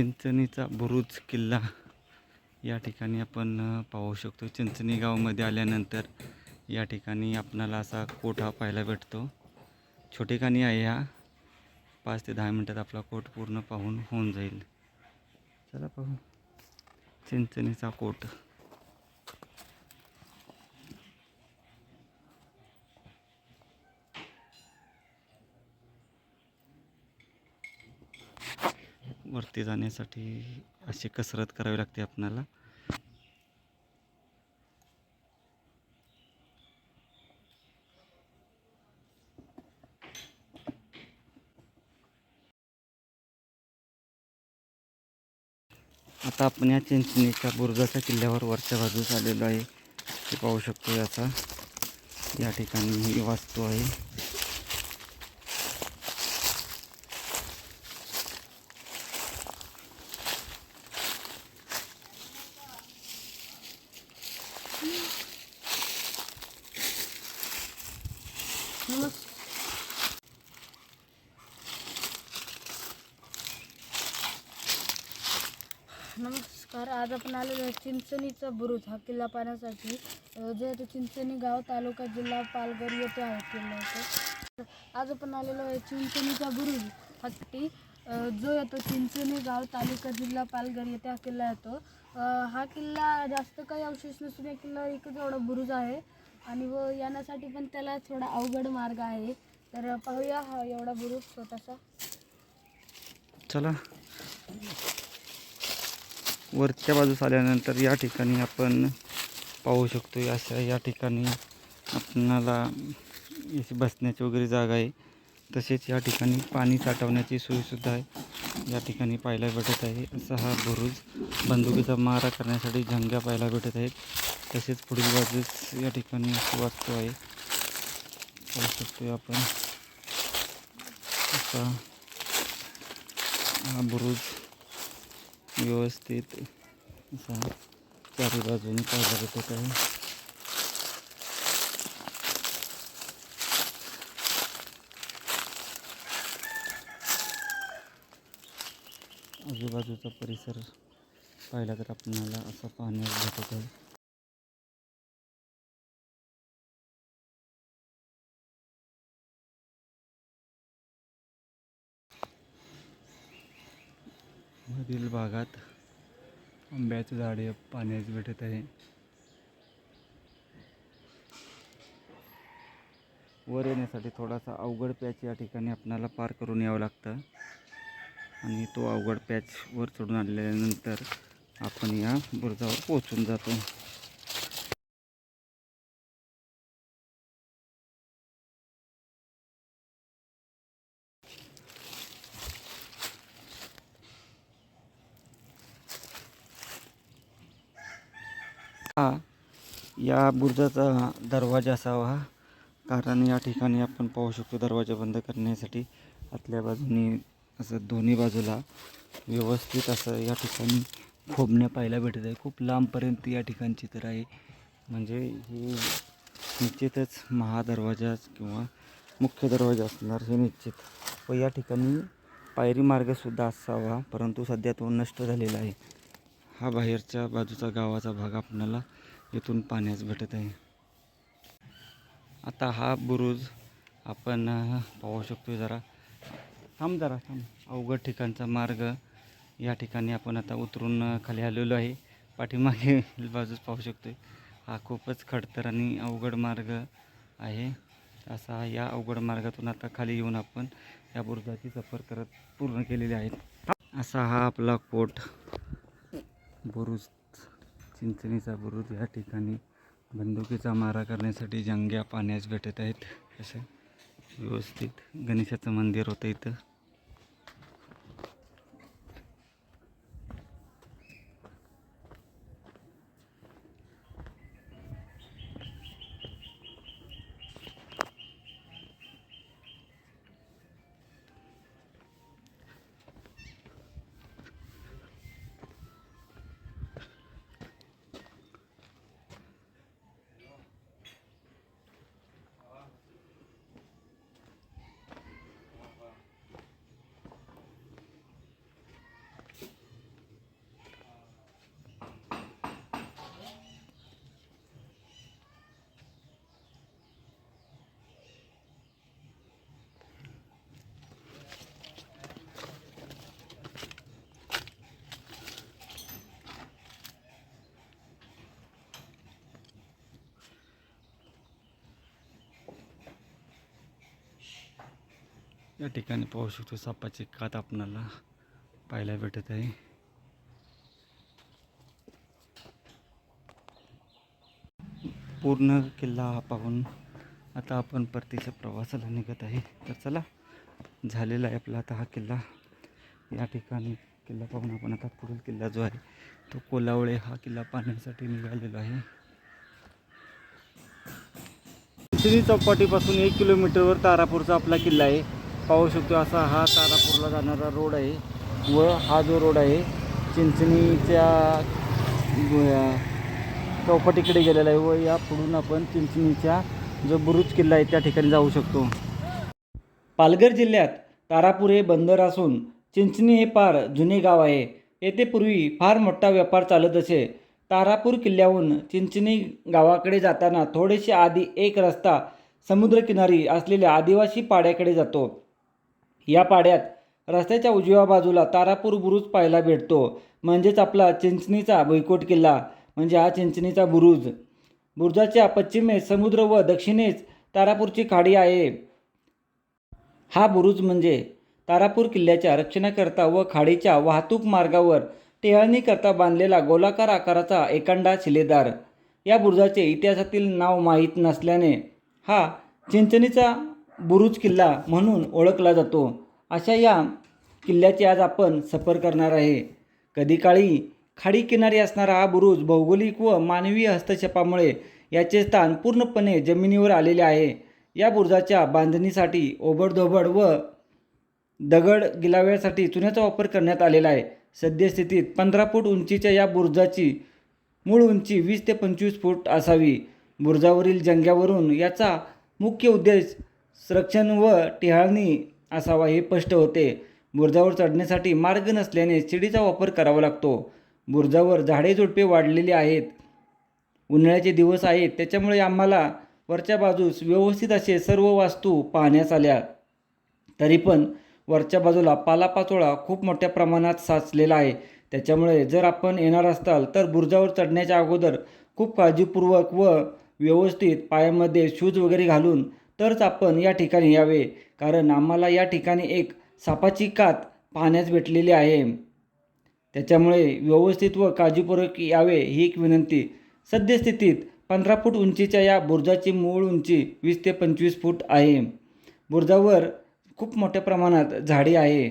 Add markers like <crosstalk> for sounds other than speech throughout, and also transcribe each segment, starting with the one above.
चिंचणीचा बुरुज किल्ला या ठिकाणी आपण पाहू शकतो. चिंचणी गावामध्ये आल्यानंतर या ठिकाणी आपणाला असा कोट हा पाहायला भेटतो. छोटेखानी आहे हा. पाच ते दहा मिनटात आपला कोट पूर्ण पाहून होऊन जाईल. चला पाहू. चिंचणीचा कोट. वरती जाण्यासाठी अशी कसरत करावी लागते आपणाला. आता आपण या चिंचणीच्या बुरुजाच्या किल्ल्यावर वरच्या बाजूस आलेलो आहे. ते पाहू शकतो याचा या ठिकाणी ही वास्तू आहे. आज आपण आलेलो आहे चिंचणीचा बुरुज. हा किल्ला पाहण्यासाठी. जे आहे चिंचणी गाव तालुका जिल्हा पालघर येथे आहे किल्ला आज आपण आलेलो आहे चिंचणीचा बुरुज. हत्ती जो येतो चिंचणी गाव तालुका जिल्हा पालघर येथे हा किल्ला येतो. हा किल्ला जास्त काही अवशेष नसून या किल्ला एकच एवढा बुरुज आहे. आणि व येण्यासाठी पण त्याला थोडा अवघड मार्ग आहे. तर पाहूया हा एवढा बुरुज छोटासा. चला. वरच्या बाजूस आल्यानंतर या ठिकाणी आपण पाहू शकतो अशा या ठिकाणी आपणाला अशी बसण्याची वगैरे जागा आहे. तसेच या ठिकाणी पाणी साठवण्याची सोयीसुद्धा आहे. या ठिकाणी पाहायला भेटत आहे. असा हा बुरुज बंदुकीचा मारा करण्यासाठी झंग्या पाहायला भेटत आहेत. तसेच पुढील बाजूस या ठिकाणी अशी आहे. पाहू शकतो आपण. असा हा बुरुज व्यवस्थित. असा चारी बाजूने काढला जातो आहे आजूबाजूचा परिसर पाहिला तर आपल्याला असा पाहण्यास भेटत आहे मधील भागात आंब्याचं झाडे पाण्यास भेटत आहे. वर येण्यासाठी थोडासा अवघड पॅच या ठिकाणी आपणाला पार करून यावं लागतं. आणि तो अवघड पॅच वर चढून आणल्यानंतर आपण या बुरुजावर पोहोचून जातो. हा. या बुरुजाचा दरवाजा असावा कारण या ठिकाणी आपण पाहू शकतो दरवाजा बंद करण्यासाठी. आतल्या बाजूनी असं दोन्ही बाजूला व्यवस्थित असं या ठिकाणी खोबण्या पाहायला भेटत आहे. खूप लांबपर्यंत या ठिकाण चित्र आहे. म्हणजे हे निश्चितच महादरवाजा किंवा मुख्य दरवाजा असणार हे निश्चित. व या ठिकाणी पायरी मार्गसुद्धा असावा परंतु सध्या तो नष्ट झालेला आहे. हा बाहेरच्या बाजूचा गावाचा भाग आपल्याला इथून पाण्यास भेटत आहे. आता हा बुरुज आपण पाहू शकतो जरा. थांब जरा थांब. अवघड ठिकाणचा मार्ग या ठिकाणी आपण आता उतरून खाली आलेलो आहे. पाठीमागे <laughs> बाजूस पाहू शकतो हा खूपच खडतर आणि अवघड मार्ग आहे. असा या अवघड मार्गातून आता खाली येऊन आपण या बुरुजाची सफर करत पूर्ण केलेली आहेत असा हा आपला कोट. बुरुज चिंचणीचा बुरुज या ठिकाणी बंदुकीचा मारा करण्यासाठी जंग्या पाण्यास भेटत आहेत. असं व्यवस्थित गणेशाचं मंदिर होतं इथं. या ठिकाणी पाहू शकतो सापाचे कात आपणाला पाहायला भेटत आहे. पूर्ण किल्ला हा पाहून आता आपण परतीच्या प्रवासाला निघत आहे. तर चला झालेला आहे आपला आता हा किल्ला. या ठिकाणी किल्ला पाहून आपण आता पुढील किल्ला जो आहे तो कोलावळे हा किल्ला पाहण्यासाठी निघालेलो आहे. चौपाटीपासून एक किलोमीटरवर तारापूरचा आपला किल्ला आहे. पाहू शकतो असा हा तारापूरला जाणारा रोड आहे व हा जो रोड आहे चिंचणीच्या चौपाटीकडे गेलेला आहे व या पुढून आपण चिंचणीच्या जो बुरुज किल्ला आहे त्या ठिकाणी जाऊ शकतो. पालघर जिल्ह्यात तारापूर हे बंदर असून चिंचणी हे फार जुने गाव आहे. येथे पूर्वी फार मोठा व्यापार चालत असे. तारापूर किल्ल्याहून चिंचणी गावाकडे जाताना थोडेसे आधी एक रस्ता समुद्रकिनारी असलेल्या आदिवासी पाड्याकडे जातो. या पाड्यात रस्त्याच्या उजव्या बाजूला तारापूर बुरुज पाहायला भेटतो. म्हणजेच आपला चिंचणीचा भुईकोट किल्ला म्हणजे हा चिंचणीचा बुरुज. बुरुजाच्या पश्चिमेस समुद्र व दक्षिणेस तारापूरची खाडी आहे. हा बुरुज म्हणजे तारापूर किल्ल्याच्या रक्षणाकरता व खाडीच्या वाहतूक मार्गावर टेहळणीकरता बांधलेला गोलाकार आकाराचा एकांडा शिलेदार. या बुरुजाचे इतिहासातील नाव माहीत नसल्याने हा चिंचणीचा बुरुज किल्ला म्हणून ओळखला जातो. अशा या किल्ल्याची आज आपण सफर करणार आहे. कधी काळी खाडी किनारी असणारा हा बुरुज भौगोलिक व मानवी हस्तक्षेपामुळे याचे स्थान पूर्णपणे जमिनीवर आलेले आहे. या बुरुजाच्या बांधणीसाठी ओबडधोबड व दगड गिलाव्यासाठी चुन्याचा वापर करण्यात आलेला आहे. सद्यस्थितीत पंधरा फूट उंचीच्या या बुरुजाची मूळ उंची वीस ते पंचवीस फूट असावी. बुरुजावरील जंग्यावरून याचा मुख्य उद्देश संरक्षण व टिहाळणी असावा हे स्पष्ट होते. बुरजावर चढण्यासाठी मार्ग नसल्याने शिडीचा वापर करावा लागतो. बुरजावर झाडे झुडपे वाढलेली आहेत. उन्हाळ्याचे दिवस आहेत. त्याच्यामुळे आम्हाला वरच्या बाजूस व्यवस्थित असे सर्व वास्तू पाहण्यास आल्या. तरी पण वरच्या बाजूला पालापाचोळा खूप मोठ्या प्रमाणात साचलेला आहे. त्याच्यामुळे जर आपण येणार असाल तर बुरजावर चढण्याच्या अगोदर खूप काळजीपूर्वक व व्यवस्थित पायामध्ये शूज वगैरे घालून तरच आपण या ठिकाणी यावे. कारण आम्हाला या ठिकाणी एक सापाची कात पाहण्यास भेटलेली आहे. त्याच्यामुळे व्यवस्थित व काळजीपूर्वक यावे ही एक विनंती. सद्यस्थितीत पंधरा फूट उंचीच्या या बुरुजाची मूळ उंची वीस ते पंचवीस फूट आहे. बुरुजावर खूप मोठ्या प्रमाणात झाडी आहे.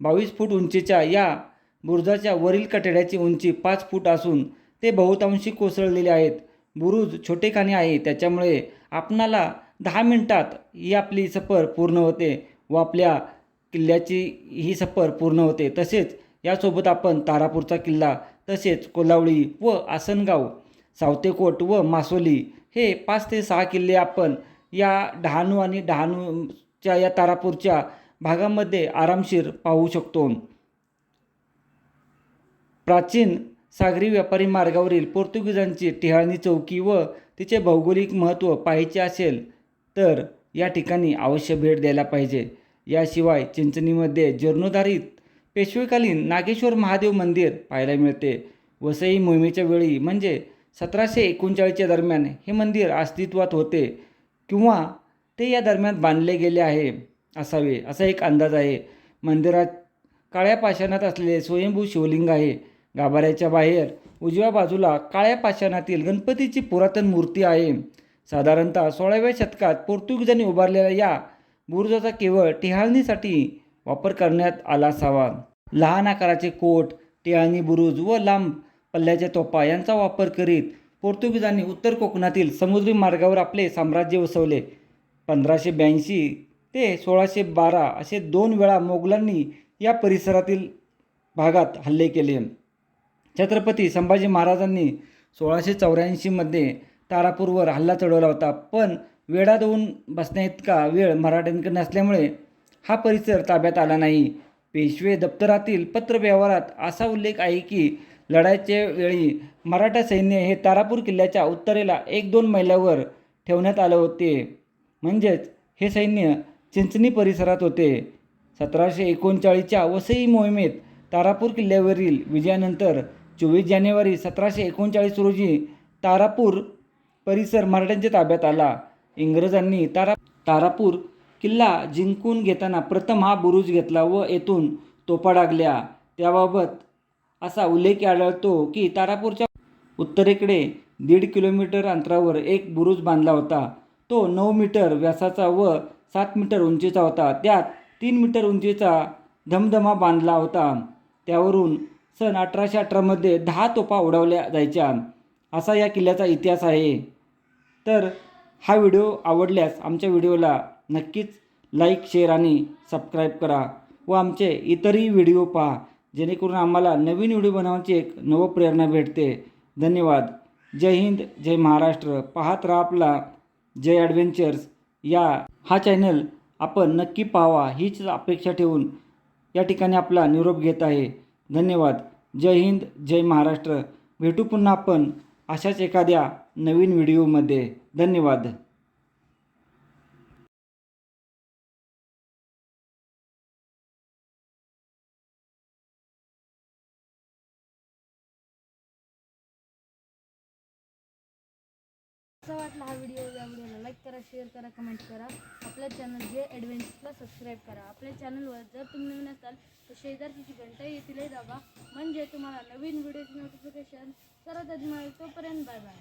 बावीस फूट उंचीच्या या बुरुजाच्या वरील कठड्याची उंची पाच फूट असून ते बहुतांशी कोसळलेले आहेत. बुरुज छोटेखानी आहे. त्याच्यामुळे आपणाला दहा मिनटात ही आपली सफर पूर्ण होते व आपल्या किल्ल्याची ही सफर पूर्ण होते. तसेच यासोबत आपण तारापूरचा किल्ला तसेच कोलावळी व आसनगाव सावतेकोट व मासोली हे पाच ते सहा किल्ले आपण या डहाणू आणि डहाणूच्या या तारापूरच्या भागामध्ये आरामशीर पाहू शकतो. प्राचीन सागरी व्यापारी मार्गावरील पोर्तुगीजांची टिहाळणी चौकी व तिचे भौगोलिक महत्त्व पाहायचे असेल तर या ठिकाणी अवश्य भेट द्यायला पाहिजे. याशिवाय चिंचणीमध्ये जीर्णोद्धारित पेशवेकालीन नागेश्वर महादेव मंदिर पाहायला मिळते. वसई मोहिमेच्या वेळी म्हणजे सतराशे एकोणचाळीसच्या दरम्यान हे मंदिर अस्तित्वात होते किंवा ते या दरम्यान बांधले गेले आहे असावे असा एक अंदाज आहे. मंदिरात काळ्या पाषाणात असलेले स्वयंभू शिवलिंग आहे. गाभाऱ्याच्या बाहेर उजव्या बाजूला काळ्या पाषाणातील गणपतीची पुरातन मूर्ती आहे. साधारणतः सोळाव्या शतकात पोर्तुगीजांनी उभारलेल्या या बुरुजाचा केवळ टिहाळणीसाठी वापर करण्यात आला असावा. लहान आकाराचे कोट टिहाळणी बुरुज व लांब पल्ल्याच्या तोफा यांचा वापर करीत पोर्तुगीजांनी उत्तर कोकणातील समुद्री मार्गावर आपले साम्राज्य वसवले. पंधराशे ब्याऐंशी ते सोळाशे बारा असे दोन वेळा मोगलांनी या परिसरातील भागात हल्ले केले. छत्रपती संभाजी महाराजांनी सोळाशे चौऱ्याऐंशीमध्ये तारापूरवर हल्ला चढवला होता. पण वेढा देऊन बसण्याइतका वेळ मराठ्यांकडे नसल्यामुळे हा परिसर ताब्यात आला नाही. पेशवे दप्तरातील पत्रव्यवहारात असा उल्लेख आहे की लढाईच्या वेळी मराठा सैन्य हे तारापूर किल्ल्याच्या उत्तरेला एक दोन मैलावर ठेवण्यात आलं होते. म्हणजेच हे सैन्य चिंचणी परिसरात होते. सतराशे एकोणचाळीसच्या वसई मोहिमेत तारापूर किल्ल्यावरील विजयानंतर चोवीस जानेवारी सतराशे एकोणचाळीस रोजी तारापूर परिसर मराठ्यांच्या ताब्यात आला. इंग्रजांनी तारा तारापूर किल्ला जिंकून घेताना प्रथम हा बुरुज घेतला व येथून तोफा डागल्या. त्याबाबत असा उल्लेख आढळतो की तारापूरच्या उत्तरेकडे दीड किलोमीटर अंतरावर एक बुरुज बांधला होता. तो नऊ मीटर व्यासाचा व सात मीटर उंचीचा होता. त्यात तीन मीटर उंचीचा धमधमा बांधला होता. त्यावरून सन अठराशे अठरामध्ये दहा तोफा उडवल्या जायच्या. असा या किल्ल्याचा इतिहास आहे. तर हा व्हिडिओ आवडल्यास आमच्या व्हिडिओला नक्कीच लाईक शेअर आणि सबस्क्राईब करा व आमचे इतरही व्हिडिओ पहा जेणेकरून आम्हाला नवीन व्हिडिओ बनवण्याची एक नव प्रेरणा भेटते. धन्यवाद. जय हिंद जय महाराष्ट्र. पाहत राहा आपला जय ॲडव्हेंचर्स. या हा चॅनल आपण नक्की पाहावा हीच अपेक्षा ठेवून या ठिकाणी आपला निरोप घेत आहे. धन्यवाद. जय हिंद जय महाराष्ट्र. भेटू पुन्हा आपण अशाच एखाद्या नवीन व्हिडिओमध्ये धन्यवाद. शेअर करा कमेंट करा. आपल्या चॅनल जे ॲडव्हेंचरला सबस्क्राईब करा. आपल्या चॅनलवर जर तुम्ही नवीन असाल तर शेजारची घंटा येतील दाबा म्हणजे तुम्हाला नवीन व्हिडिओचे नोटिफिकेशन सर्वात आधी मिळेल. तोपर्यंत बाय बाय